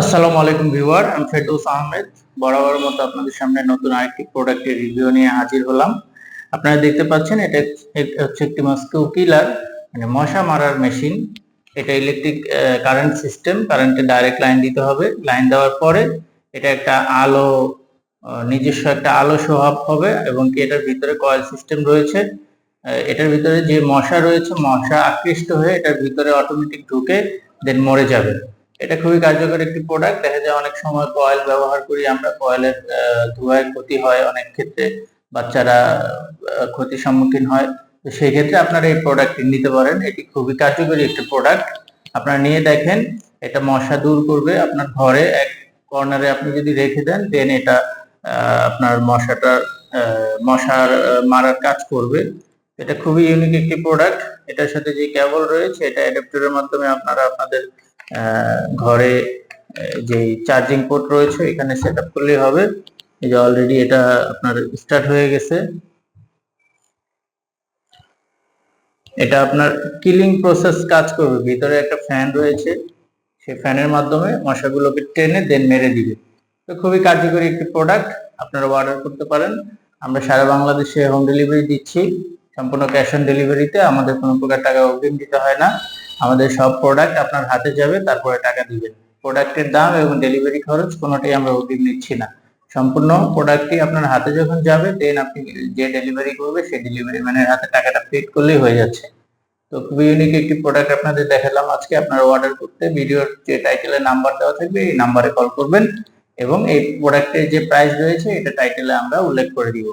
আসসালামু আলাইকুম ভিউয়ার, আমি ফেরদৌস আহমেদ। বরাবর মতো আপনাদের সামনে নতুন আরেকটি প্রোডাক্টের রিভিউ নিয়ে হাজির হলাম। আপনারা দেখতে পাচ্ছেন, এটা হচ্ছে একটি মস্কিউ কিলার মানে মশা মারার মেশিন। এটা ইলেকট্রিক কারেন্ট সিস্টেম, কারেন্টে ডাইরেক্ট লাইন দিতে হবে। লাইন দেওয়ার পরে এটা একটা আলো নিজস্ব একটা আলো সোহাব হবে এবং কি এটার ভিতরে কয়েল সিস্টেম রয়েছে। এটার ভিতরে যে মশা রয়েছে, মশা আকৃষ্ট হয়ে এটার ভিতরে অটোমেটিক ঢুকে দেন মরে যাবে। এটা খুবই কার্যকর একটি প্রোডাক্ট দেখা যায় অনেক সময় কয়েল ব্যবহার করি, আমরা কয়েলের ধোঁয়ায় ক্ষতি হয় অনেক ক্ষেত্রে, বাচ্চারা ক্ষতির সম্মুখীন হয়। তো সেই ক্ষেত্রে আপনারা এই প্রোডাক্টটি নিতে পারেন। এটি খুবই কার্যকরী একটি প্রোডাক্ট আপনারা নিয়ে দেখেন, এটা মশা দূর করবে আপনার ঘরে, এক কর্নারে আপনি যদি রেখে দেন দেন এটা আপনার মশাটার মশার মারার কাজ করবে। এটা খুবই ইউনিক একটি প্রোডাক্ট এটার সাথে যে কেবল রয়েছে, এটা অ্যাডাপ্টারের মাধ্যমে আপনারা আপনাদের ঘরে যে চার্জিং পোর্ট রয়েছে, এখানে সেট আপ করলেই হবে। এই যে অলরেডি এটা আপনার স্টার্ট হয়ে গেছে। এটা আপনার কিলিং প্রসেস কাজ করবে। ভিতরে একটা ফ্যান রয়েছে, সেই ফ্যানের মাধ্যমে মশাগুলোকে টেনে দেন মেরে দিবে। তো খুবই কার্যকরী একটি প্রোডাক্ট আপনারা অর্ডার করতে পারেন। আমরা সারা বাংলাদেশে হোম ডেলিভারি দিচ্ছি। সম্পূর্ণ ক্যাশ অন ডেলিভারিতে আমাদের কোনো প্রকার টাকা অগ্রিম দিতে হয় না। আমাদের সব প্রোডাক্ট আপনার হাতে যাবে, তারপরে টাকা দিবেন। প্রোডাক্টের দাম এবং ডেলিভারি খরচ কোনোটাই আমরা অগ্রিম নিচ্ছি না। সম্পূর্ণ প্রোডাক্টটি আপনার হাতে যখন যাবে দেন আপনি যে ডেলিভারি করবে, সেই ডেলিভারি ম্যানের হাতে টাকাটা পেড করলেই হয়ে যাচ্ছে। তো খুবই ইউনিক একটি প্রোডাক্ট আপনাদের দেখালাম আজকে। আপনারা অর্ডার করতে ভিডিওর যে টাইটেলে নাম্বার দেওয়া থাকবে, এই নাম্বারে কল করবেন এবং এই প্রোডাক্টের যে প্রাইস রয়েছে, এটা টাইটেলে আমরা উল্লেখ করে দিব।